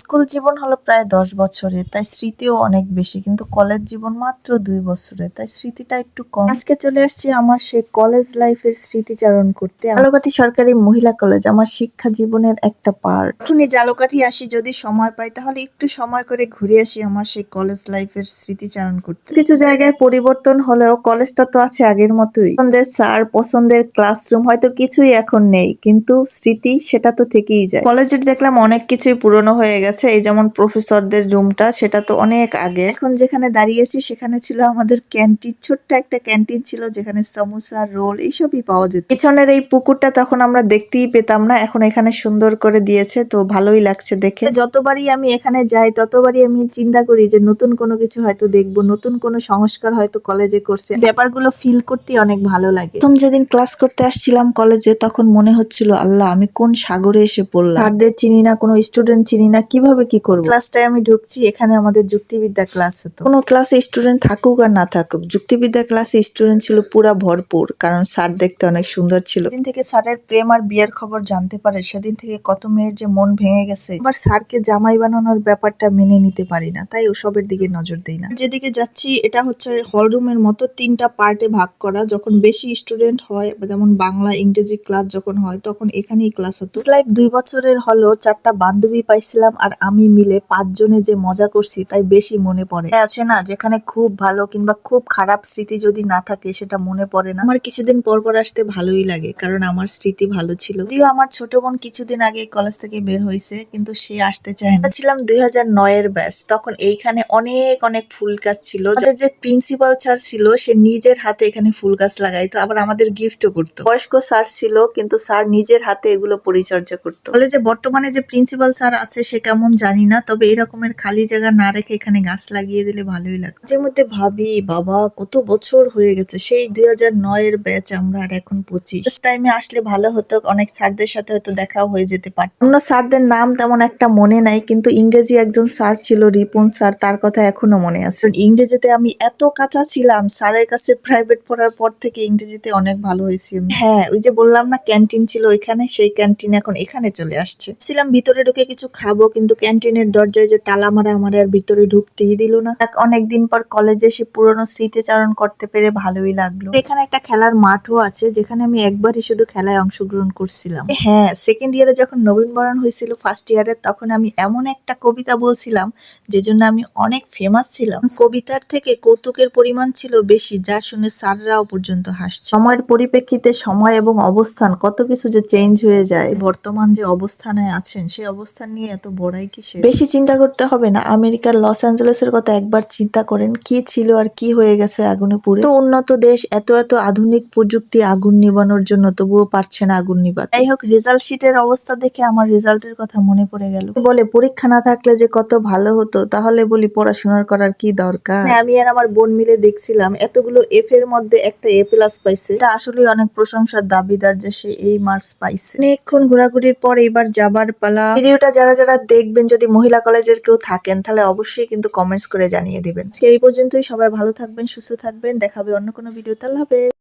School জীবন হলো প্রায় দশ বছরে তাই স্মৃতিও অনেক বেশি, কিন্তু কলেজ জীবন মাত্র দুই বছরে তাই স্মৃতিটা একটু কম। আজকে চলে আসছি আমার সেই কলেজ লাইফের স্মৃতিচারণ করতে। জালকাঠি সরকারি মহিলা কলেজ, আমার শিক্ষা জীবনের একটা পার্ট। এখনই জালকাঠি আসি, যদি সময় পাই, তাহলে একটু সময় করে ঘুরে আসি আমার সেই কলেজ লাইফের স্মৃতিচারণ করতে। কিছু জায়গায় পরিবর্তন হলেও কলেজটা তো আছে আগের মতোই। পছন্দের স্যার, পছন্দের ক্লাসরুম, হয়তো কিছুই এখন নেই, কিন্তু স্মৃতি সেটা তো থেকেই যায়। কলেজের দেখলাম অনেক কিছুই পুরনো হয়ে গেছে। এই যেমন প্রফেসরদের রুমটা সেটা তো অনেক আগে। এখন যেখানে দাঁড়িয়েছি, সেখানে ছিল আমাদের ক্যান্টিন ছোট্ট একটা ক্যান্টিন ছিল যেখানে সমোসা রোল এইসবই পাওয়া যেত। পিছনের এই পুকুরটা তখন আমরা দেখতেই পেতাম না, এখন এখানে সুন্দর করে দিয়েছে, তো ভালোই লাগছে দেখে। যতবারই আমি এখানে যাই, ততবারই আমি চিন্তা করি যে নতুন কোনো কিছু হয়তো দেখব, নতুন কোনো সংস্কার হয়তো কলেজে করছে। ব্যাপারগুলো ফিল করতে অনেক ভালো লাগে। প্রথম যেদিন ক্লাস করতে আসছিলাম কলেজে তখন মনে হচ্ছিল, আল্লাহ, আমি কোন সাগরে এসে পড়লাম? স্যারদের চিনি না, কোনো স্টুডেন্ট চিনি না কীভাবে কি করব? ক্লাসটায় আমি ঢুকছি এখানে আমাদের যুক্তিবিদ্যা ক্লাস হতো। কোনো ক্লাসে স্টুডেন্ট থাকুক আর না থাকুক যুক্তিবিদ্যা ক্লাসে স্টুডেন্ট ছিল পুরা ভরপুর কারণ স্যার দেখতে অনেক সুন্দর ছিল। দিন থেকে স্যারের প্রেম আর বিয়ের খবর জানতে পারে সেদিন থেকে কত মেয়ের যে মন ভেঙে গেছে। আবার স্যারকে জামাই বানানোর ব্যাপারটা মেনে নিতে পারি না তাই ওসবের দিকে নজর দেই না। যেদিকে যাচ্ছি এটা হচ্ছে হল রুমের মতো তিনটা পার্টে ভাগ করা যখন বেশি স্টুডেন্ট হয় যেমন বাংলা ইংরেজি ক্লাস যখন হয় তখন এখানেই ক্লাস হতো। লাইফ দুই বছরের হলো চারটা বান্ধবী পাইছিলাম আর আমি মিলে পাঁচজনে যে মজা করছি তাই বেশি মনে পড়ে। আছে না, যেখানে খুব ভালো কিংবা খুব খারাপ স্মৃতি যদি না থাকে, সেটা মনে পড়ে না। আমার কিছুদিন পর পর আসতে ভালোই লাগে, কারণ আমার স্মৃতি ভালো ছিল। যদিও আমার ছোট বোন কিছুদিন আগে কলেজ থেকে বের হয়েছে, কিন্তু সে আসতে চায় না। ছিলাম দুই হাজার নয়ের ব্যাস তখন এইখানে অনেক অনেক ফুল গাছ ছিল। যে প্রিন্সিপাল স্যার ছিল, সে নিজের হাতে এখানে ফুল গাছ লাগাইতো, আবার আমাদের গিফটও করতো। বয়স্ক স্যার ছিল, কিন্তু স্যার নিজের হাতে এগুলো পরিচর্যা করতো। বলে যে বর্তমানে যে প্রিন্সিপাল স্যার আছে সে কেমন জানি না, তবে এরকমের খালি জায়গা না রেখে এখানে গাছ লাগিয়ে দিলে ভালোই লাগতো। যে মধ্যে ভাবি, বাবা, কত বছর হয়ে গেছে, সেই দুই হাজার নয়ের ব্যাচ আমরা আর এখন পঁচিশ। টাইমে আসলে ভালো হতো, অনেক স্যারদের সাথে হয়তো দেখাও হয়ে যেতে পারত। অন্য স্যারদের নাম তেমন একটা মনে নাই, কিন্তু ইংরেজি একজন স্যার ছিল, রিপন স্যার, তার কথা এখনও মনে আছে। ইংরেজিতে আমি এত কাঁচা ছিলাম, স্যারের কাছে প্রাইভেট পড়ার পর থেকে ইংরেজিতে অনেক ভালো হয়েছি। হ্যাঁ ওই যে বললাম না, ক্যান্টিন ছিল ওইখানে, সেই ক্যান্টিন এখন এখানে চলে আসছে। ছিলাম ভিতরে ঢুকে কিছু খাব কিন্তু ক্যান্টিনের দরজায় যে তালা মারা আমার আর ভিতরে ঢুকতেই দিল না। অনেকদিন পর কলেজে সে পুরনো স্মৃতিচারণ করতে পেরে ভালোই লাগল। এখানে একটা খেলার মাঠও আছে, যেখানে আমি একবারই শুধু খেলায় অংশগ্রহণ করছিলাম। হ্যাঁ সেকেন্ড ইয়ারে যখন নবীনবরণ হয়েছিল ফার্স্ট ইয়ারে তখন আমি এমন একটা কবিতা বলছিলাম, যে জন্য আমি অনেক ফেমাস ছিলাম। কবিতার থেকে কৌতুকের পরিমাণ ছিল বেশি, যা শুনে স্যাররাও পর্যন্ত হাসছে। সময়ের পরিপ্রেক্ষিতে সময় এবং অবস্থান কত কিছু যে চেঞ্জ হয়ে যায়, বর্তমান যে অবস্থানে আছেন সেই অবস্থান নিয়ে এত বড়াই কিসে বেশি চিন্তা করতে হবে না। আমেরিকার লস অ্যাঞ্জেলেসের কথা একবার চিন্তা করেন কি ছিল আর কি হয়ে গেছে আগুনে পুড়ে। তো উন্নত দেশ এত এত আধুনিক প্রযুক্তি আগুন নিবানোর জন্য তবুও পারছে না আগুন নিবাতে। যাই হোক রেজাল্ট শিটের অবস্থা দেখে আমার রেজাল্টের কথা মনে পড়ে গেল। বলে পরীক্ষা না থাকলে যে কত ভালো হতো তাহলে বলি পড়াশোনার করার কি দরকার? হ্যাঁ, আমি আর আমার বোন মিলে দেখছিলাম এতগুলো এফ এর মধ্যে একটা এ প্লাস পাইছে। এটা আসলে অনেক প্রশংসার দাবিদার যে সে এই মার্কস পাইছে। অনেকক্ষণ ঘোরাঘুরির পর এবার যাবার পালা। ভিডিওটা যারা যারা দেখবেন যদি মহিলা কলেজের কেউ থাকেন, তাহলে অবশ্যই কিন্তু কমেন্টস করে জানিয়ে দিবেন। সেই পর্যন্তই। সবাই ভালো থাকবেন, সুস্থ থাকবেন। দেখাবে অন্য কোনো ভিডিও তাহলে হবে